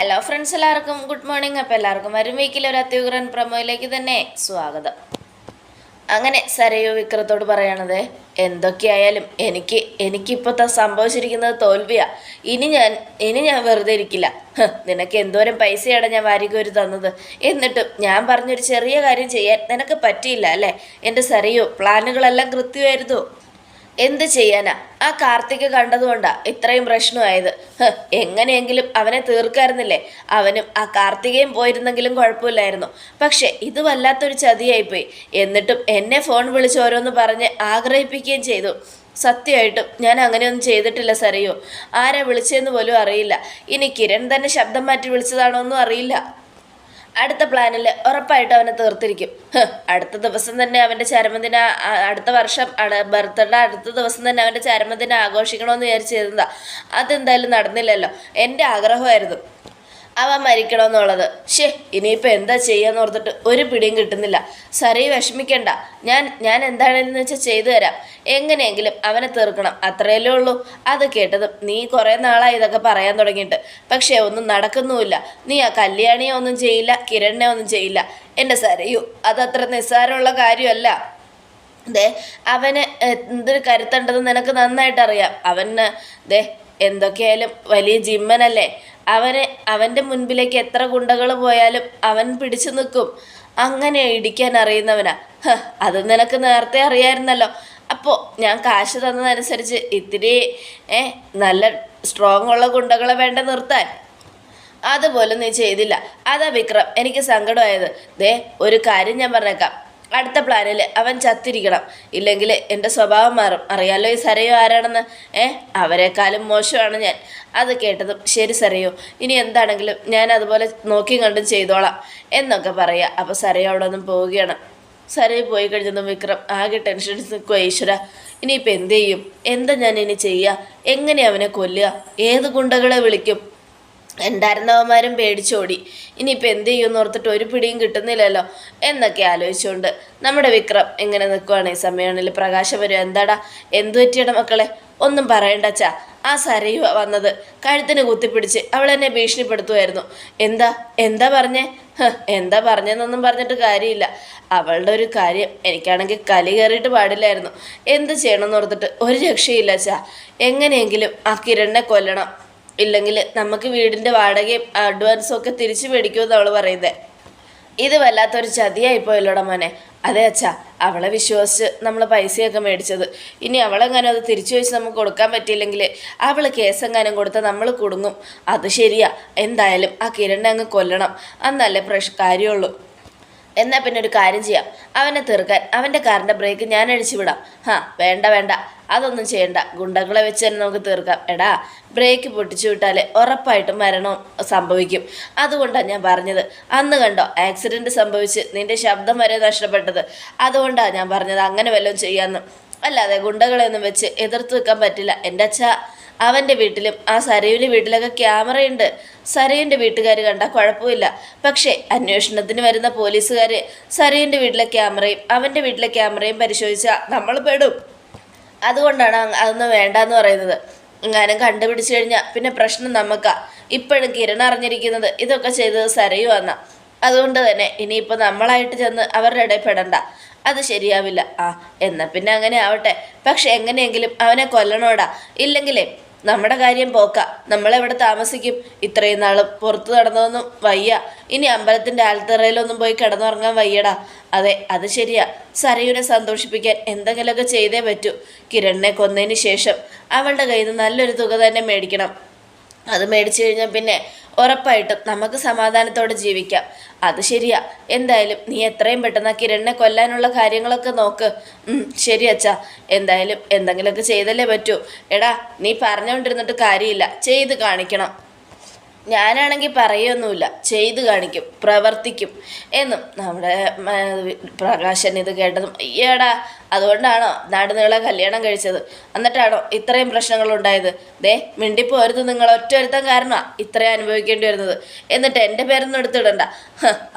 Hello friends എല്ലാവർക്കും good morning അപ്പോൾ എല്ലാവർക്കും വരും വീക്കിൽ ഒരു അത്യുഗ്രൻ പ്രമോയിലേക്ക് തന്നെ സ്വാഗതം. അങ്ങനെ സരയു വിക്രത്തോട് പറയണത് എന്തൊക്കെയായാലും എനിക്ക് എനിക്കിപ്പോൾ സംഭവിച്ചിരിക്കുന്നത് തോൽവിയാ. ഇനി ഞാൻ ഇനി ഞാൻ വെറുതെ ഇരിക്കില്ല. നിനക്ക് എന്തോരം പൈസയാണ് ഞാൻ വാരികോരി തന്നത്? എന്നിട്ടും ഞാൻ പറഞ്ഞൊരു ചെറിയ കാര്യം ചെയ്യാൻ നിനക്ക് പറ്റിയില്ല അല്ലേ? എന്റെ സരയു പ്ലാനുകളെല്ലാം കൃത്യമായിരുന്നു. എന്ത് ചെയ്യാനാ? ആ കാർത്തിക് കണ്ടതുകൊണ്ടാ ഇത്രയും പ്രശ്നമായത്. എങ്ങനെയെങ്കിലും അവനെ തീർക്കായിരുന്നില്ലേ? അവനും ആ കാർത്തികയും പോയിരുന്നെങ്കിലും കുഴപ്പമില്ലായിരുന്നു. പക്ഷെ ഇത് വല്ലാത്തൊരു ചതിയായിപ്പോയി. എന്നിട്ടും എന്നെ ഫോൺ വിളിച്ച് ഓരോന്ന് പറഞ്ഞ് ആഗ്രഹിപ്പിക്കുകയും ചെയ്തു. സത്യമായിട്ടും ഞാൻ അങ്ങനെയൊന്നും ചെയ്തിട്ടില്ല സറിയോ ആരാ വിളിച്ചതെന്ന് പോലും അറിയില്ല. ഇനി കിരൺ തന്നെ ശബ്ദം മാറ്റി വിളിച്ചതാണോ ഒന്നും അറിയില്ല. അടുത്ത പ്ലാനിൽ ഉറപ്പായിട്ട് അവനെ തീർത്തിരിക്കും. അടുത്ത ദിവസം തന്നെ അവന്റെ ചരമദിന അടുത്ത വർഷം ബർത്ത്ഡേ അടുത്ത ദിവസം തന്നെ അവന്റെ ചരമദിനം ആഘോഷിക്കണമെന്ന് വിചാരിച്ചിരുന്നതാ അതെന്തായാലും നടന്നില്ലല്ലോ. എന്റെ ആഗ്രഹമായിരുന്നു. അവൻ മരിക്കണമെന്നുള്ളത്. ഷേ ഇനിയിപ്പോൾ എന്താ ചെയ്യാന്ന് ഓർത്തിട്ട് ഒരു പിടിയും കിട്ടുന്നില്ല. സറി വിഷമിക്കണ്ട. ഞാൻ ഞാൻ എന്താണെന്ന് വെച്ചാൽ ചെയ്തു തരാം. എങ്ങനെയെങ്കിലും അവനെ തീർക്കണം. അത്രയല്ലേ ഉള്ളൂ. അത് കേട്ടതും നീ കുറേ നാളായി ഇതൊക്കെ പറയാൻ തുടങ്ങിയിട്ട്. പക്ഷേ ഒന്നും നടക്കുന്നുമില്ല. നീ ആ കല്യാണിയെ ഒന്നും ചെയ്യില്ല കിരണിനെ ഒന്നും ചെയ്യില്ല. എന്റെ സരയു അതത്ര നിസ്സാരമുള്ള കാര്യമല്ല. ദേ അവന് എന്തൊരു കരുത്തുണ്ടെന്ന് നിനക്ക് നന്നായിട്ട് അറിയാം അവന് ദേ എന്തൊക്കെയായാലും വലിയ ജിമ്മനല്ലേ? അവനെ അവന്റെ മുൻപിലേക്ക് എത്ര ഗുണ്ടകൾ പോയാലും അവൻ പിടിച്ചു നിൽക്കും. അങ്ങനെ ഇടിക്കാൻ അറിയുന്നവനാ. അത് നിനക്ക് നേരത്തെ അറിയായിരുന്നല്ലോ. അപ്പോൾ ഞാൻ കാശ് തന്നതനുസരിച്ച് ഇത്തിരി ഏ നല്ല സ്ട്രോങ് ഉള്ള ഗുണ്ടകളെ വേണ്ട നിർത്താൻ. അതുപോലെ നീ ചെയ്തില്ല. അതാ വിക്രം എനിക്ക് സങ്കടമായത്. ദേ ഒരു കാര്യം ഞാൻ പറഞ്ഞേക്കാം. അടുത്ത പ്ലാനിൽ അവൻ ചത്തിരിക്കണം. ഇല്ലെങ്കിൽ എന്റെ സ്വഭാവം മാറും. അറിയാലോ ഈ സരയോ ആരാണെന്ന്? ഏ? അവരെക്കാളും മോശമാണ് ഞാൻ. അത് കേട്ടതും ശരി സരയോ ഇനി എന്താണെങ്കിലും ഞാൻ അതുപോലെ നോക്കി കണ്ടും ചെയ്തോളാം എന്നൊക്കെ പറയാം. അപ്പോൾ സരയോ അവിടെ നിന്നും പോവുകയാണ്. സരയ് പോയി കഴിഞ്ഞതും വിക്രം ആകെ ടെൻഷൻ നിൽക്കുക ഈശ്വര. ഇനിയിപ്പോൾ എന്ത് ചെയ്യും? എന്താ ഞാൻ ഇനി ചെയ്യുക എങ്ങനെ അവനെ കൊല്ലുക? ഏത് ഗുണ്ടകളെ വിളിക്കും? ഉണ്ടായിരുന്നവന്മാരും പേടിച്ചോടി. ഇനിയിപ്പോൾ എന്ത് ചെയ്യുമെന്ന് ഓർത്തിട്ട് ഒരു പിടിയും കിട്ടുന്നില്ലല്ലോ എന്നൊക്കെ ആലോചിച്ചുകൊണ്ട് നമ്മുടെ വിക്രം എങ്ങനെ നിൽക്കുവാണ്. ഈ സമയമാണെങ്കിൽ പ്രകാശം വരും എന്താടാ? എന്തു പറ്റിയട മക്കളെ? ഒന്നും പറയണ്ട ചാ ആ സരയു വന്നത് കഴുത്തിന് കുത്തിപ്പിടിച്ച് അവൾ എന്നെ ഭീഷണിപ്പെടുത്തുമായിരുന്നു എന്താ? എന്താ പറഞ്ഞേ? എന്താ പറഞ്ഞെന്നൊന്നും പറഞ്ഞിട്ട് കാര്യമില്ല. അവളുടെ ഒരു കാര്യം എനിക്കാണെങ്കിൽ കലി കയറിയിട്ട് പാടില്ലായിരുന്നു. എന്ത് ചെയ്യണമെന്ന് ഓർത്തിട്ട് ഒരു രക്ഷയില്ല അച്ഛാ. എങ്ങനെയെങ്കിലും ആ കിരണിനെ കൊല്ലണം. ഇല്ലെങ്കിൽ നമുക്ക് വീടിന്റെ വാടകയും അഡ്വാൻസും ഒക്കെ തിരിച്ചു മേടിക്കുമെന്ന് അവൾ പറയുന്നത് ഇത് വല്ലാത്തൊരു ചതിയായി പോയല്ലോടാ മോനെ. അതെ അച്ഛാ അവളെ വിശ്വസിച്ച് നമ്മൾ പൈസയൊക്കെ മേടിച്ചത്. ഇനി അവളെങ്ങാനും അത് തിരിച്ചു വെച്ച് നമുക്ക് കൊടുക്കാൻ പറ്റിയില്ലെങ്കിൽ അവൾ കേസെങ്ങാനും കൊടുത്താൽ നമ്മൾ കുടുങ്ങും. അത് ശരിയാ. എന്തായാലും ആ കിരണ്ണെ അങ്ങ് കൊല്ലണം. അന്നല്ലേ പ്രശ് കാര്യമുള്ളൂ. എന്നാൽ പിന്നെ ഒരു കാര്യം ചെയ്യാം. അവനെ തീർക്കാൻ അവന്റെ കാറിന്റെ ബ്രേക്ക് ഞാൻ അഴിച്ചു വിടാം. ഹാ വേണ്ട വേണ്ട. അതൊന്നും ചെയ്യണ്ട. ഗുണ്ടകളെ വെച്ച് തന്നെ നമുക്ക് തീർക്കാം. എടാ ബ്രേക്ക് പൊട്ടിച്ചു വിട്ടാൽ ഉറപ്പായിട്ടും മരണം സംഭവിക്കും. അതുകൊണ്ടാണ് ഞാൻ പറഞ്ഞത്. അന്ന് കണ്ടോ ആക്സിഡന്റ് സംഭവിച്ച് നിന്റെ ശബ്ദം വരെ നഷ്ടപ്പെട്ടത്. അതുകൊണ്ടാണ് ഞാൻ പറഞ്ഞത് അങ്ങനെ വല്ലതും ചെയ്യാമെന്ന് അല്ലാതെ ഗുണ്ടകളെയൊന്നും വെച്ച് എതിർത്ത് വെക്കാൻ പറ്റില്ല. എന്റെ അച്ഛ അവന്റെ വീട്ടിലും ആ സരയുവിന്റെ വീട്ടിലൊക്കെ ക്യാമറയുണ്ട് സരയുന്റെ വീട്ടുകാർ കണ്ടാൽ കുഴപ്പമില്ല. പക്ഷേ അന്വേഷണത്തിന് വരുന്ന പോലീസുകാർ സരയുന്റെ വീട്ടിലെ ക്യാമറയും അവന്റെ വീട്ടിലെ ക്യാമറയും പരിശോധിച്ചാൽ നമ്മൾ പെടും. അതുകൊണ്ടാണ് അതൊന്നും വേണ്ടെന്ന് പറയുന്നത്. എങ്ങാനും കണ്ടുപിടിച്ചു കഴിഞ്ഞാൽ പിന്നെ പ്രശ്നം നമുക്കാ ഇപ്പോഴും കിരൺ അറിഞ്ഞിരിക്കുന്നത് ഇതൊക്കെ ചെയ്തത് സരയു വന്ന അതുകൊണ്ട് തന്നെ ഇനിയിപ്പോൾ നമ്മളായിട്ട് ചെന്ന് അവരുടെ ഇടയിൽ പെടണ്ട. അത് ശരിയാവില്ല. ആ എന്നാൽ പിന്നെ അങ്ങനെ ആവട്ടെ. പക്ഷെ എങ്ങനെയെങ്കിലും അവനെ കൊല്ലണോടാ. ഇല്ലെങ്കിലേ നമ്മുടെ കാര്യം പോക്ക. നമ്മളെവിടെ താമസിക്കും? ഇത്രയും നാൾ പുറത്ത് നടന്നതൊന്നും വയ്യ. ഇനി അമ്പലത്തിന്റെ ആൽത്തറയിലൊന്നും പോയി കിടന്നുറങ്ങാൻ വയ്യടാ. അതെ അത് ശരിയാ. സരയുനെ സന്തോഷിപ്പിക്കാൻ എന്തെങ്കിലുമൊക്കെ ചെയ്തേ പറ്റൂ. കിരണിനെ കൊന്നതിന് ശേഷം അവളുടെ കയ്യിൽ നിന്ന് നല്ലൊരു തുക തന്നെ മേടിക്കണം. അത് മേടിച്ചു കഴിഞ്ഞാൽ പിന്നെ ഉറപ്പായിട്ടും നമുക്ക് സമാധാനത്തോടെ ജീവിക്കാം. അത് ശരിയാ. എന്തായാലും നീ എത്രയും പെട്ടെന്ന് കിരണിനെ കൊല്ലാനുള്ള കാര്യങ്ങളൊക്കെ നോക്ക്. ശരി അച്ഛാ. എന്തായാലും എന്തെങ്കിലുമൊക്കെ ചെയ്തല്ലേ പറ്റൂ. എടാ നീ പറഞ്ഞുകൊണ്ടിരുന്നിട്ട് കാര്യമില്ല. ചെയ്ത് കാണിക്കണം. ഞാനാണെങ്കിൽ പറയൊന്നുമില്ല. ചെയ്ത് കാണിക്കും. പ്രവർത്തിക്കും. എന്നും നമ്മുടെ പ്രകാശൻ ഇത് കേട്ടതും അയ്യടാ അതുകൊണ്ടാണോ നാടുനീളെ കല്യാണം കഴിച്ചത്. എന്നിട്ടാണോ ഇത്രയും പ്രശ്നങ്ങൾ ഉണ്ടായത്. ദേ മിണ്ടിപ്പോരുത് നിങ്ങൾ ഒറ്റൊരുത്തം കാരണമാണ് ഇത്രയും അനുഭവിക്കേണ്ടി വരുന്നത്. എന്നിട്ട് എന്റെ പേരൊന്നും എടുത്തിടണ്ട.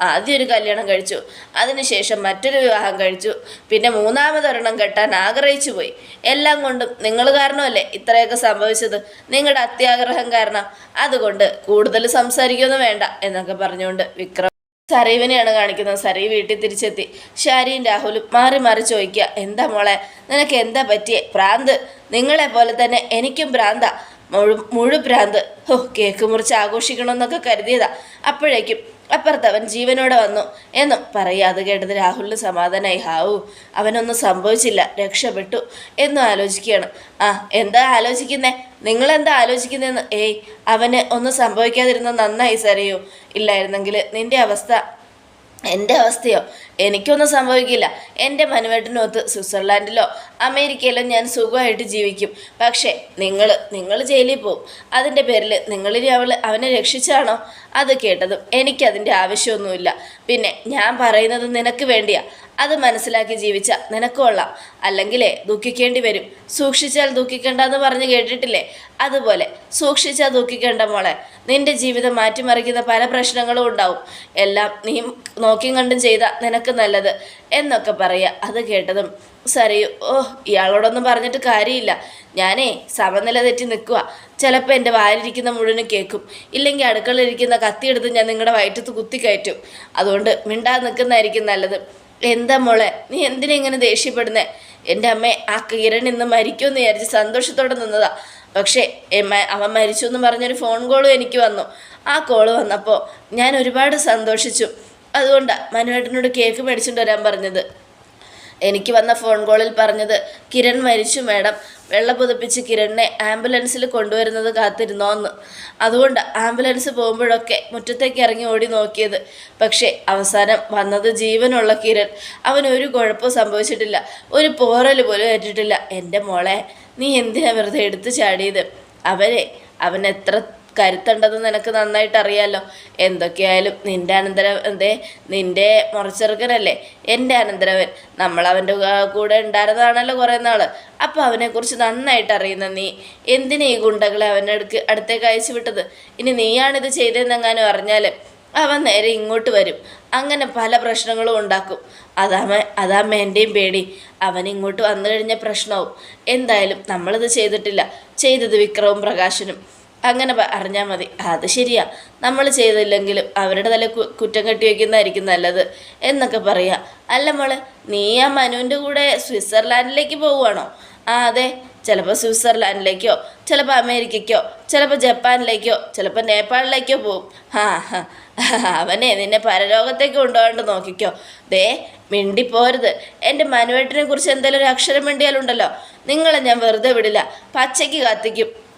ആദ്യം ഒരു കല്യാണം കഴിച്ചു. അതിനുശേഷം മറ്റൊരു വിവാഹം കഴിച്ചു. പിന്നെ മൂന്നാമതൊരെണ്ണം കെട്ടാൻ ആഗ്രഹിച്ചു പോയി. എല്ലാം കൊണ്ടും നിങ്ങൾ കാരണമല്ലേ ഇത്രയൊക്കെ സംഭവിച്ചത്? നിങ്ങളുടെ അത്യാഗ്രഹം കാരണം. അതുകൊണ്ട് കൂടുതൽ സംസാരിക്കൊന്നും വേണ്ട എന്നൊക്കെ പറഞ്ഞുകൊണ്ട് വിക്രം സരീവിനെയാണ് കാണിക്കുന്നത്. സരീവ് വീട്ടിൽ തിരിച്ചെത്തി. ഷാരിയും രാഹുലും മാറി മാറി ചോദിക്കുക എന്താ മോളെ നിനക്ക് എന്താ പറ്റിയേ? ഭ്രാന്ത്. നിങ്ങളെ പോലെ തന്നെ എനിക്കും ഭ്രാന്താ. മുഴു മുഴു ഭ്രാന്ത്. ഓ കേക്ക് മുറിച്ച് ആഘോഷിക്കണമെന്നൊക്കെ കരുതിയതാ. അപ്പോഴേക്കും അപ്പുറത്തവൻ ജീവനോടെ വന്നു. എന്നും പറയാതെ കേട്ടത് രാഹുലിന് സമാധാനമായി ഹാവു അവനൊന്നും സംഭവിച്ചില്ല. രക്ഷപ്പെട്ടു. എന്നും ആലോചിക്കുകയാണ്. ആ എന്താ ആലോചിക്കുന്നേ? നിങ്ങളെന്താ ആലോചിക്കുന്നതെന്ന്? ഏയ് അവന് ഒന്നും സംഭവിക്കാതിരുന്ന നന്നായി സരയോ. ഇല്ലായിരുന്നെങ്കിൽ നിന്റെ അവസ്ഥ എന്റെ അവസ്ഥയോ? എനിക്കൊന്നും സംഭവിക്കില്ല. എന്റെ മനുവേട്ടനൊത്ത് സ്വിറ്റ്സർലാൻഡിലോ അമേരിക്കയിലോ ഞാൻ സുഖമായിട്ട് ജീവിക്കും. പക്ഷേ നിങ്ങൾ നിങ്ങൾ ജയിലിൽ പോവും. അതിന്റെ പേരിൽ നിങ്ങളിനി അവൾ അവനെ രക്ഷിച്ചാണോ? അത് കേട്ടതും എനിക്കതിന്റെ ആവശ്യമൊന്നുമില്ല. പിന്നെ ഞാൻ പറയുന്നത് നിനക്ക് വേണ്ടിയാ. അത് മനസ്സിലാക്കി ജീവിച്ച നിനക്ക് കൊള്ളാം. അല്ലെങ്കിലേ ദുഃഖിക്കേണ്ടി വരും. സൂക്ഷിച്ചാൽ ദുഃഖിക്കണ്ടെന്ന് പറഞ്ഞ് കേട്ടിട്ടില്ലേ? അതുപോലെ സൂക്ഷിച്ചാൽ ദുഃഖിക്കേണ്ട മോളെ. നിന്റെ ജീവിതം മാറ്റിമറിക്കുന്ന പല പ്രശ്നങ്ങളും ഉണ്ടാവും. എല്ലാം നീ നോക്കിയും കണ്ടും ചെയ്ത നിനക്ക് നല്ലത് എന്നൊക്കെ പറയുക. അത് കേട്ടതും സറിയു ഓ ഇയാളോടൊന്നും പറഞ്ഞിട്ട് കാര്യമില്ല. ഞാനേ സമനില തെറ്റി നിൽക്കുക ചിലപ്പോൾ എന്റെ വായിലിരിക്കുന്ന മുഴുവനും കേൾക്കും. ഇല്ലെങ്കിൽ അടുക്കളയിലിരിക്കുന്ന കത്തിയെടുത്ത് ഞാൻ നിങ്ങളുടെ വയറ്റത്ത് കുത്തി കയറ്റും അതുകൊണ്ട് മിണ്ടാതെ നിൽക്കുന്നതായിരിക്കും നല്ലത്. എന്താ മോളെ? നീ എന്തിനാ ഇങ്ങനെ ദേഷ്യപ്പെടുന്നേ? എന്റെ അമ്മ ആ കിരൺ ഇന്ന് മരിക്കുമെന്ന് വിചാരിച്ച് സന്തോഷത്തോടെ നിന്നതാ. പക്ഷേ അവൻ മരിച്ചു എന്ന് പറഞ്ഞൊരു ഫോൺ കോളും എനിക്ക് വന്നു. ആ കോൾ വന്നപ്പോൾ ഞാൻ ഒരുപാട് സന്തോഷിച്ചു. അതുകൊണ്ടാണ് മനുവേട്ടനോട് കേക്ക് മേടിച്ചുകൊണ്ട് വരാൻ പറഞ്ഞത്. എനിക്ക് വന്ന ഫോൺ കോളിൽ പറഞ്ഞത് കിരൺ മരിച്ചു മാഡം വെള്ളം പുതപ്പിച്ച് കിരണിനെ ആംബുലൻസിൽ കൊണ്ടുവരുന്നത് കാത്തിരുന്നോന്ന്. അതുകൊണ്ട് ആംബുലൻസ് പോകുമ്പോഴൊക്കെ മുറ്റത്തേക്ക് ഇറങ്ങി ഓടി നോക്കിയത്. പക്ഷേ അവസാനം വന്നത് ജീവനുള്ള കിരൺ. അവന് ഒരു കുഴപ്പവും സംഭവിച്ചിട്ടില്ല. ഒരു പോറൽ പോലും ഏറ്റിട്ടില്ല. എന്റെ മോളെ നീ എന്തിനാ വെറുതെ എടുത്തു ചാടിയത്? അവരെ അവൻ എത്ര കരുത്തുണ്ടെന്ന് നിനക്ക് നന്നായിട്ട് അറിയാലോ എന്തൊക്കെയായാലും നിന്റെ അനന്തര എന്തേ? നിന്റെ മുറച്ചെറുക്കനല്ലേ? എന്റെ അനന്തരവൻ. നമ്മൾ അവന്റെ കൂടെ ഉണ്ടായിരുന്നതാണല്ലോ കുറേ നാൾ അപ്പോൾ അവനെക്കുറിച്ച് നന്നായിട്ട് അറിയുന്ന നീ. എന്തിനാ ഈ ഗുണ്ടകളെ അവന്റെ അടുക്ക് അടുത്തേക്ക് അയച്ചു വിട്ടത്? ഇനി നീയാണിത് ചെയ്തതെന്നെങ്ങാനും അറിഞ്ഞാൽ അവൻ നേരെ ഇങ്ങോട്ട് വരും. അങ്ങനെ പല പ്രശ്നങ്ങളും ഉണ്ടാക്കും. അതാമ അതാമ എന്റെയും പേടി. അവൻ ഇങ്ങോട്ട് വന്നു കഴിഞ്ഞ പ്രശ്നവും. എന്തായാലും നമ്മളിത് ചെയ്തിട്ടില്ല. ചെയ്തത് വിക്രവും പ്രകാശനും. അങ്ങനെ അറിഞ്ഞാൽ മതി. അത് ശരിയാ. നമ്മൾ ചെയ്തില്ലെങ്കിലും അവരുടെ തല കുറ്റം കെട്ടി വയ്ക്കുന്നതായിരിക്കും നല്ലത് എന്നൊക്കെ പറയാ. അല്ല മോളെ നീ ആ മനുവിന്റെ കൂടെ സ്വിറ്റ്സർലാൻഡിലേക്ക് പോവുകയാണോ? ആ അതെ. ചിലപ്പോൾ സ്വിറ്റ്സർലാൻഡിലേക്കോ ചിലപ്പോൾ അമേരിക്കയ്ക്കോ ചിലപ്പോൾ ജപ്പാനിലേക്കോ ചിലപ്പോൾ നേപ്പാളിലേക്കോ പോവും. ആ. അവനെ നിന്നെ പരലോകത്തേക്ക് കൊണ്ടുപോകാണ്ട് നോക്കിക്കോ. ദേ മിണ്ടി മിണ്ടിപ്പോരുത്. എന്റെ മനുവേട്ടിനെ കുറിച്ച് എന്തെങ്കിലും ഒരു അക്ഷരം മിണ്ടിയാലുണ്ടല്ലോ. നിങ്ങളെ ഞാൻ വെറുതെ വിടില്ല. പച്ചയ്ക്ക് കത്തിക്കും.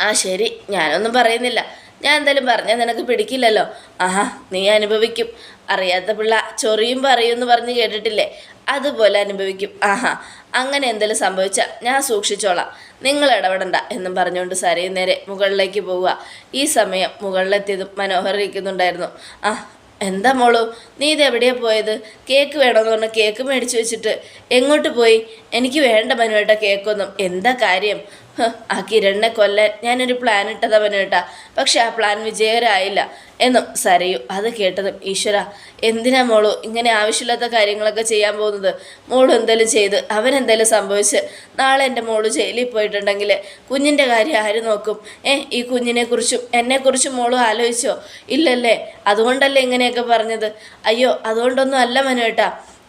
ആ ശരി. ഞാനൊന്നും പറയുന്നില്ല. ഞാൻ എന്തായാലും പറഞ്ഞാൽ നിനക്ക് പിടിക്കില്ലല്ലോ. ആഹാ നീ അനുഭവിക്കും. അറിയാത്ത പിള്ള ചൊറിയും പറയുമെന്ന് പറഞ്ഞ് കേട്ടിട്ടില്ലേ? അതുപോലെ അനുഭവിക്കും. ആഹാ അങ്ങനെ എന്തെങ്കിലും സംഭവിച്ചാൽ ഞാൻ സൂക്ഷിച്ചോളാം. നിങ്ങൾ ഇടപെടണ്ട എന്നും പറഞ്ഞുകൊണ്ട് സരയും നേരെ മുകളിലേക്ക് പോവുക. ഈ സമയം മുകളിലെത്തിയതും മനോഹർ ഇരിക്കുന്നുണ്ടായിരുന്നു. ആ എന്താ മോളു? നീ ഇത് എവിടെയാ പോയത്? കേക്ക് വേണമെന്ന് പറഞ്ഞ് കേക്ക് മേടിച്ചു വെച്ചിട്ട് എങ്ങോട്ട് പോയി? എനിക്ക് വേണ്ട മനുവേട്ട കേക്കൊന്നും. എന്താ കാര്യം? ആ കിരണിനെ കൊല്ലാൻ ഞാനൊരു പ്ലാൻ ഇട്ടതാ കേട്ടാ. പക്ഷെ ആ പ്ലാൻ വിജയകരമായില്ല എന്നും സരയു അത് കേട്ടതും ഈശ്വര എന്തിനാ മോളു ഇങ്ങനെ ആവശ്യമില്ലാത്ത കാര്യങ്ങളൊക്കെ ചെയ്യാൻ പോകുന്നത്? മോൾ എന്തെങ്കിലും ചെയ്ത് അവൻ എന്തെങ്കിലും സംഭവിച്ച് നാളെ എന്റെ മോൾ ജയിലിൽ പോയിട്ടുണ്ടെങ്കിൽ കുഞ്ഞിന്റെ കാര്യം ആര് നോക്കും? ഏ ഈ കുഞ്ഞിനെക്കുറിച്ചും എന്നെക്കുറിച്ചും മോൾ ആലോചിച്ചോ? ഇല്ലല്ലേ? അതുകൊണ്ടല്ലേ ഇങ്ങനെയൊക്കെ പറഞ്ഞത്? അയ്യോ അതുകൊണ്ടൊന്നും അല്ല മനുവേട്ടാ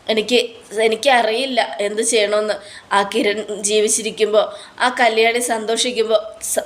എനിക്ക് എനിക്കറിയില്ല എന്ത് ചെയ്യണമെന്ന്. ആ കിരൺ ജീവിച്ചിരിക്കുമ്പോൾ ആ കല്യാണി സന്തോഷിക്കുമ്പോൾ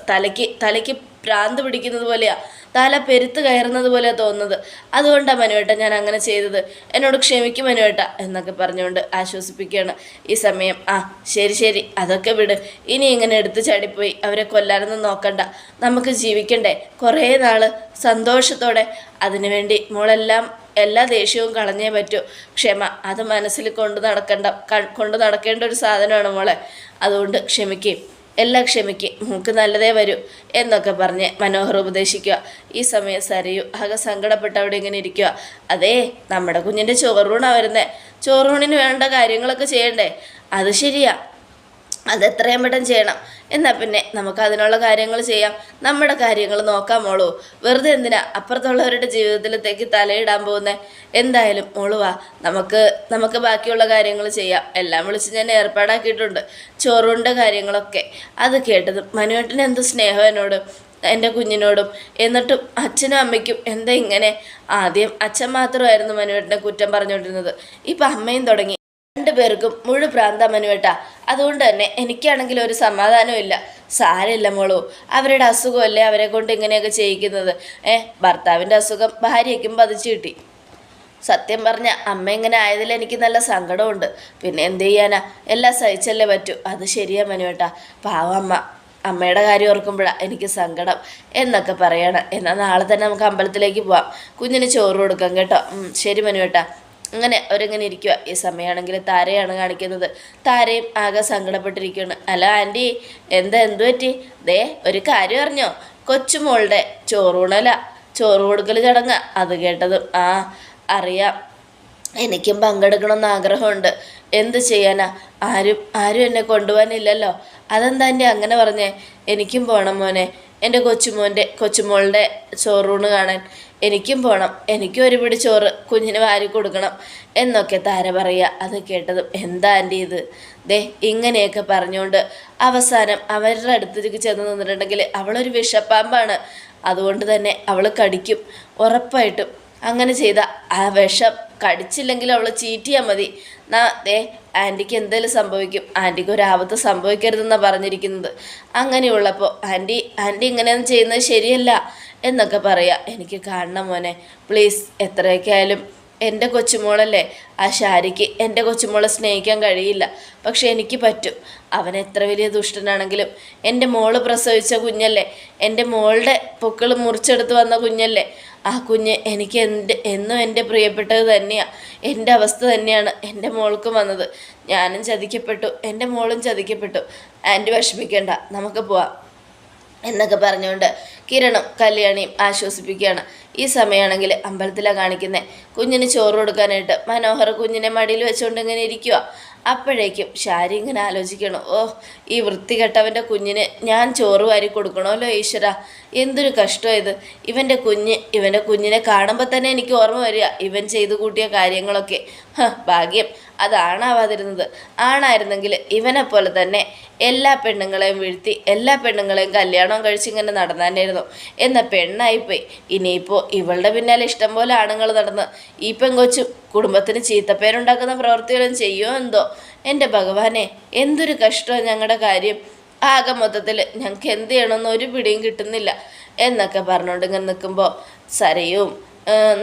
തലയ്ക്ക് തലയ്ക്ക് ഭ്രാന്ത് പിടിക്കുന്നത് പോലെയാണ് തല പെരുത്ത് കയറുന്നത് പോലെ തോന്നുന്നത്. അതുകൊണ്ടാണ് മനുവേട്ട ഞാൻ അങ്ങനെ ചെയ്തത്. എന്നോട് ക്ഷമിക്കും മനുവേട്ട എന്നൊക്കെ പറഞ്ഞുകൊണ്ട് ആശ്വസിപ്പിക്കുകയാണ് ഈ സമയം. ആ ശരി ശരി. അതൊക്കെ വിട്. ഇനി ഇങ്ങനെ എടുത്ത് ചാടിപ്പോയി. അവരെ കൊല്ലാനൊന്നും നോക്കണ്ട. നമുക്ക് ജീവിക്കണ്ടേ. കുറേ നാൾ സന്തോഷത്തോടെ. അതിനുവേണ്ടി മോളെല്ലാം എല്ലാ ദേഷ്യവും കളഞ്ഞേ പറ്റൂ. ക്ഷമ അത് മനസ്സിൽ കൊണ്ട് നടക്കേണ്ട കൊണ്ട് നടക്കേണ്ട ഒരു സാധനമാണ് മോളെ. അതുകൊണ്ട് ക്ഷമിക്കുകയും എല്ലാം ക്ഷമിക്കുകയും നമുക്ക് നല്ലതേ വരൂ എന്നൊക്കെ പറഞ്ഞ് മനോഹർ ഉപദേശിക്കുക. ഈ സമയം സരയു ആകെ സങ്കടപ്പെട്ട് അവിടെ ഇങ്ങനെ ഇരിക്കുക. അതേ നമ്മുടെ കുഞ്ഞിന്റെ ചോറൂണാണ് വരുന്നത് ചോറൂണിന് വേണ്ട കാര്യങ്ങളൊക്കെ ചെയ്യണ്ടേ? അത് ശരിയാ. അത് എത്രയും പെട്ടെന്ന് ചെയ്യണം. എന്നാൽ പിന്നെ നമുക്ക് അതിനുള്ള കാര്യങ്ങൾ ചെയ്യാം. നമ്മുടെ കാര്യങ്ങൾ നോക്കാം മോളൂ. വെറുതെ എന്തിനാ അപ്പുറത്തുള്ളവരുടെ ജീവിതത്തിലത്തേക്ക് തലയിടാൻ പോകുന്നത് എന്തായാലും മോളുവാ നമുക്ക് നമുക്ക് ബാക്കിയുള്ള കാര്യങ്ങൾ ചെയ്യാം. എല്ലാം വിളിച്ച് ഞാൻ ഏർപ്പാടാക്കിയിട്ടുണ്ട്. ചോറുണ്ട കാര്യങ്ങളൊക്കെ. അത് കേട്ടതും മനുവേട്ടന് എന്ത് സ്നേഹം എന്നോട് എന്റെ കുഞ്ഞിനോടും എന്നിട്ടും അച്ഛനും അമ്മയ്ക്കും എന്താ ഇങ്ങനെ? ആദ്യം അച്ഛൻ മാത്രമായിരുന്നു മനുവേട്ടനെ കുറ്റം പറഞ്ഞുകൊണ്ടിരുന്നത്. ഇപ്പം അമ്മയും തുടങ്ങി. രണ്ടു പേർക്കും മുഴു പ്രാന്ത മനുവേട്ട അതുകൊണ്ട് തന്നെ എനിക്കാണെങ്കിൽ ഒരു സമാധാനവും ഇല്ല സാരമില്ല മോളൂ. അവരുടെ അസുഖമല്ലേ അവരെ കൊണ്ട് ഇങ്ങനെയൊക്കെ ചെയ്യിക്കുന്നത്? ഏ ഭർത്താവിന്റെ അസുഖം ഭാര്യയ്ക്കും പതിച്ചു കിട്ടി. സത്യം പറഞ്ഞ അമ്മ ഇങ്ങനെ ആയതിൽ എനിക്ക് നല്ല സങ്കടമുണ്ട്. പിന്നെ എന്ത് ചെയ്യാനാ? എല്ലാം സഹിച്ചല്ലേ പറ്റൂ. അത് ശരിയാ മനുവേട്ട. പാവമ്മ അമ്മ. അമ്മയുടെ കാര്യം ഓർക്കുമ്പോഴാണ് എനിക്ക് സങ്കടം എന്നൊക്കെ പറയണം. എന്നാൽ നാളെ തന്നെ നമുക്ക് അമ്പലത്തിലേക്ക് പോവാം. കുഞ്ഞിന് ചോറ് കൊടുക്കാം കേട്ടോ. ശരി മനുവേട്ട. അങ്ങനെ അവരിങ്ങനെ ഇരിക്കുക ഈ സമയമാണെങ്കിൽ താരയാണ് കാണിക്കുന്നത്. താരയും ആകെ സങ്കടപ്പെട്ടിരിക്കുകയാണ്. അല്ല ആന്റി എന്താ എന്തു പറ്റി? ദേ ഒരു കാര്യം അറിഞ്ഞോ? കൊച്ചുമോളുടെ ചോറൂണല. ചോറ് കൊടുക്കൽ ചടങ്ങ. അത് കേട്ടതും ആ അറിയാം. എനിക്കും പങ്കെടുക്കണമെന്ന് ആഗ്രഹമുണ്ട്. എന്ത് ചെയ്യാനാ? ആരും ആരും എന്നെ കൊണ്ടുപോകാനില്ലല്ലോ. അതെന്താ എന്റെ അങ്ങനെ പറഞ്ഞേ? എനിക്കും പോകണം മോനെ. എന്റെ കൊച്ചുമോന്റെ കൊച്ചുമോളുടെ ചോറൂണ് കാണാൻ. എനിക്കും പോകണം എനിക്കും ഒരു പിടി ചോറ് കുഞ്ഞിന് വാരി കൊടുക്കണം എന്നൊക്കെ താര പറയുക. അത് കേട്ടതും എന്താ എന്റെ ഇത്? ദേ ഇങ്ങനെയൊക്കെ പറഞ്ഞുകൊണ്ട് അവസാനം അവരുടെ അടുത്തേക്ക് ചെന്ന് നിന്നിട്ടുണ്ടെങ്കിൽ അവളൊരു വിഷപ്പാമ്പാണ്. അതുകൊണ്ട് തന്നെ അവൾ കടിക്കും. ഉറപ്പായിട്ടും അങ്ങനെ ചെയ്ത. ആ വിഷം കടിച്ചില്ലെങ്കിൽ അവൾ ചീറ്റിയാൽ മതി. നാ ദേ ആന്റിക്ക് എന്തെങ്കിലും സംഭവിക്കും. ആന്റിക്ക് ഒരു ആപത്ത് സംഭവിക്കരുതെന്നാണ് പറഞ്ഞിരിക്കുന്നത്. അങ്ങനെയുള്ളപ്പോൾ ആന്റി ആന്റി ഇങ്ങനെയൊന്നും ചെയ്യുന്നത് ശരിയല്ല എന്നൊക്കെ പറയാം. എനിക്ക് കാണണം മോനെ. പ്ലീസ് എത്രയൊക്കെ ആയാലും എന്റെ കൊച്ചുമോളല്ലേ? ആ ഷാരിക്ക് എന്റെ കൊച്ചുമോളെ സ്നേഹിക്കാൻ കഴിയില്ല. പക്ഷെ എനിക്ക് പറ്റും. അവൻ എത്ര വലിയ ദുഷ്ടനാണെങ്കിലും. എന്റെ മോൾ പ്രസവിച്ച കുഞ്ഞല്ലേ? എന്റെ മോളുടെ പൊക്കിൾ മുറിച്ചെടുത്ത് വന്ന കുഞ്ഞല്ലേ? ആ കുഞ്ഞ് എനിക്ക് എന്റെ എന്നും എന്റെ പ്രിയപ്പെട്ടത് തന്നെയാണ് എന്റെ അവസ്ഥ തന്നെയാണ്. എന്റെ മോൾക്കും വന്നത്. ഞാനും ചതിക്കപ്പെട്ടു. എന്റെ മോളും ചതിക്കപ്പെട്ടു. ആന്റി വിഷമിക്കേണ്ട. നമുക്ക് പോവാം. എന്നൊക്കെ പറഞ്ഞുകൊണ്ട് കിരണും കല്യാണിയും ആശ്വസിപ്പിക്കുകയാണ്. ഈ സമയമാണെങ്കിൽ അമ്പലത്തിലാണ് കാണിക്കുന്നത് കുഞ്ഞിന് ചോറ് കൊടുക്കാനായിട്ട് മനോഹർ കുഞ്ഞിനെ മടിയിൽ വെച്ചുകൊണ്ട് ഇങ്ങനെ ഇരിക്കുക അപ്പോഴേക്കും ഷാരി ഇങ്ങനെ ആലോചിക്കണം. ഓ ഈ വൃത്തികെട്ടവന്റെ കുഞ്ഞിന് ഞാൻ ചോറ് വാരി കൊടുക്കണമല്ലോ ഈശ്വര. എന്തൊരു കഷ്ടം ഇത്. ഇവന്റെ കുഞ്ഞ് ഇവന്റെ കുഞ്ഞിനെ കാണുമ്പോൾ തന്നെ എനിക്ക് ഓർമ്മ വരിക. ഇവൻ ചെയ്തു കൂട്ടിയ കാര്യങ്ങളൊക്കെ. ഭാഗ്യം. അതാണാവാതിരുന്നത് ആണായിരുന്നെങ്കിൽ ഇവനെ പോലെ തന്നെ എല്ലാ പെണ്ണുങ്ങളെയും വീഴ്ത്തി എല്ലാ പെണ്ണുങ്ങളെയും കല്യാണം കഴിച്ചിങ്ങനെ നടന്നാനായിരുന്നു. എന്ന പെണ്ണായിപ്പോയി. ഇനിയിപ്പോൾ ഇവളുടെ പിന്നാലെ ഇഷ്ടം പോലെ ആണുങ്ങൾ നടന്ന് ഈ പെങ്കൊച്ചും കുടുംബത്തിന് ചീത്തപ്പേരുണ്ടാക്കുന്ന പ്രവൃത്തികളും ചെയ്യുമോ എന്തോ? എന്റെ ഭഗവാനെ എന്തൊരു കഷ്ടമാണ് ഞങ്ങളുടെ കാര്യം. ആകെ മൊത്തത്തിൽ ഞങ്ങൾക്ക് എന്ത് ചെയ്യണമെന്ന് ഒരു പിടിയും കിട്ടുന്നില്ല. എന്നൊക്കെ പറഞ്ഞുകൊണ്ട് ഇങ്ങനെ നിൽക്കുമ്പോൾ സരയും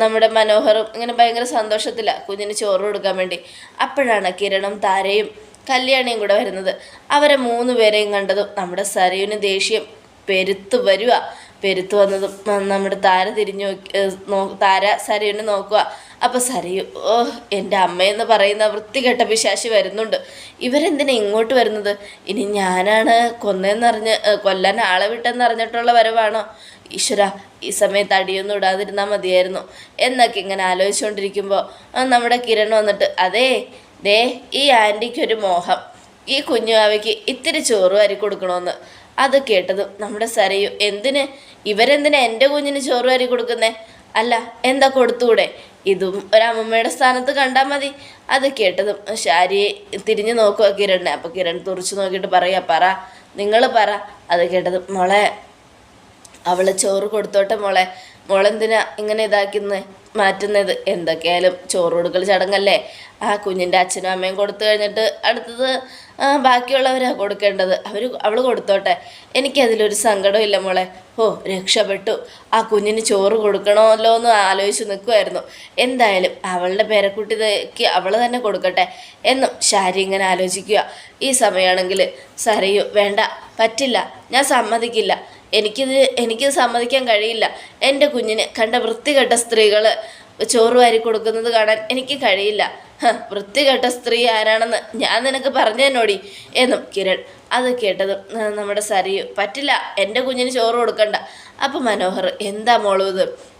നമ്മുടെ മനോഹറും ഇങ്ങനെ ഭയങ്കര സന്തോഷത്തിലാണ് കുഞ്ഞിന് ചോറ് കൊടുക്കാൻ വേണ്ടി. അപ്പോഴാണ് കിരണും താരയും കല്യാണിയും കൂടെ വരുന്നത്. അവരെ മൂന്ന് പേരെയും കണ്ടതും നമ്മുടെ സരയുവിന് ദേഷ്യം പെരുത്ത് വരിക പെരുത്ത് വന്നതും നമ്മുടെ താര തിരിഞ്ഞു നോ താര സരയുവിനെ നോക്കുക അപ്പോൾ സരയു ഓ എന്റെ അമ്മയെന്ന് പറയുന്ന വൃത്തികെട്ട പിശാശി വരുന്നുണ്ട്. ഇവരെന്തിനാ ഇങ്ങോട്ട് വരുന്നത്? ഇനി ഞാനാണ് കൊന്നേന്നറിഞ്ഞ് കൊല്ലാൻ ആളെ വിട്ടെന്നറിഞ്ഞിട്ടുള്ള വരവാണോ? ഈശ്വര ഈ സമയത്ത് അടിയൊന്നും ഇടാതിരുന്നാൽ മതിയായിരുന്നു. എന്നൊക്കെ ഇങ്ങനെ ആലോചിച്ചുകൊണ്ടിരിക്കുമ്പോൾ നമ്മുടെ കിരൺ വന്നിട്ട് അതേ ദേ ഈ ആന്റിക്കൊരു മോഹം. ഈ കുഞ്ഞുവാവയ്ക്ക് ഇത്തിരി ചോറ് വാരി കൊടുക്കണമെന്ന് അത് കേട്ടതും നമ്മുടെ സരയു എന്തിന്? ഇവരെന്തിനാ എന്റെ കുഞ്ഞിന് ചോറ് വാരി കൊടുക്കുന്നേ? അല്ല എന്താ കൊടുത്തൂടെ? ഇതും ഒരമ്മമ്മയുടെ സ്ഥാനത്ത് കണ്ടാൽ മതി. അത് കേട്ടതും ശാരിയെ തിരിഞ്ഞു നോക്കുക കിരണിനെ. അപ്പോൾ കിരൺ തുറച്ചു നോക്കിയിട്ട് പറയുക പറ നിങ്ങൾ പറ. അത് കേട്ടതും മോളെ അവൾ ചോറ് കൊടുത്തോട്ടെ മോളെ. മോളെന്തിനാ ഇങ്ങനെ ഇതാക്കുന്നത് മാറ്റുന്നത്? എന്തൊക്കെയായാലും ചോറ് കൊടുക്കൽ ചടങ്ങല്ലേ? ആ കുഞ്ഞിന്റെ അച്ഛനും അമ്മയും കൊടുത്തു കഴിഞ്ഞിട്ട് അടുത്തത് ബാക്കിയുള്ളവരാണ് ബാക്കിയുള്ളവരാ കൊടുക്കേണ്ടത്. അവർ അവൾ കൊടുത്തോട്ടെ. എനിക്കതിലൊരു സങ്കടമില്ല മോളെ. ഓ രക്ഷപ്പെട്ടു. ആ കുഞ്ഞിന് ചോറ് കൊടുക്കണമല്ലോ എന്ന് ആലോചിച്ച് നിൽക്കുമായിരുന്നു എന്തായാലും അവളുടെ പേരക്കുട്ടിക്ക് അവൾ തന്നെ കൊടുക്കട്ടെ എന്നും ശാരി ഇങ്ങനെ ആലോചിക്കുക. ഈ സമയമാണെങ്കിൽ സരയു വേണ്ട പറ്റില്ല ഞാൻ സമ്മതിക്കില്ല. എനിക്കിത് എനിക്കിത് സമ്മതിക്കാൻ കഴിയില്ല. എന്റെ കുഞ്ഞിന് കണ്ട വൃത്തികെട്ട സ്ത്രീകൾ ചോറ് വാരി കൊടുക്കുന്നത് കാണാൻ എനിക്ക് കഴിയില്ല. വൃത്തികെട്ട സ്ത്രീ ആരാണെന്ന് ഞാൻ നിനക്ക് പറഞ്ഞു എന്നും കിരൺ അത് കേട്ടതും നമ്മുടെ സരിയു. പറ്റില്ല എന്റെ കുഞ്ഞിന് ചോറ് കൊടുക്കണ്ട. അപ്പം മനോഹർ എന്താ മോളും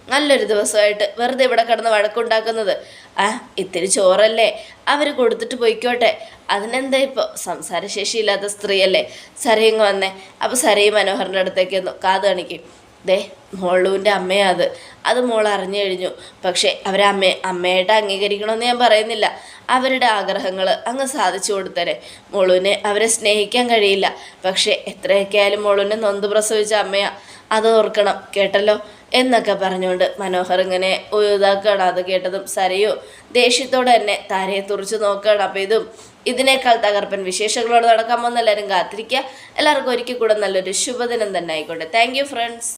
നല്ലൊരു ദിവസമായിട്ട് വെറുതെ ഇവിടെ കിടന്ന് വഴക്കുണ്ടാക്കുന്നത്. ആ ഇത്തിരി ചോറല്ലേ? അവർ കൊടുത്തിട്ട് പോയിക്കോട്ടെ. അതിനെന്താ ഇപ്പോൾ സംസാരശേഷിയില്ലാത്ത സ്ത്രീയല്ലേ? സരയിങ് വന്നേ. അപ്പോൾ സരയും മനോഹറിന്റെ അടുത്തേക്ക് ഒന്ന് കാത് കാണിക്കും. ദേ മോളുവിന്റെ അമ്മയാ അത്. മോൾ അറിഞ്ഞു കഴിഞ്ഞു. പക്ഷേ അവരെ അമ്മയെ അമ്മയായിട്ട് അംഗീകരിക്കണമെന്ന് ഞാൻ പറയുന്നില്ല. അവരുടെ ആഗ്രഹങ്ങൾ അങ്ങ് സാധിച്ചു കൊടുത്തരെ. മോളുവിനെ അവരെ സ്നേഹിക്കാൻ കഴിയില്ല. പക്ഷേ എത്രയൊക്കെ ആയാലും മോളുവിനെ നൊന്ത് പ്രസവിച്ച അമ്മയാ. അത് ഓർക്കണം. കേട്ടല്ലോ? എന്നൊക്കെ പറഞ്ഞുകൊണ്ട് മനോഹർ ഇങ്ങനെ ഇതാക്കുകയാണ് അത് കേട്ടതും സരയോ ദേഷ്യത്തോടെ തന്നെ താരയെ തുറച്ചു നോക്കുകയാണ്. അപ്പോൾ ഇതും ഇതിനേക്കാൾ തകർപ്പൻ വിശേഷങ്ങളോട് നടക്കാൻ പോകുന്ന എല്ലാവരും കാത്തിരിക്കുക. എല്ലാവർക്കും ഒരിക്കൽ കൂടെ നല്ലൊരു ശുഭദിനം തന്നെ ആയിക്കോട്ടെ. Thank friends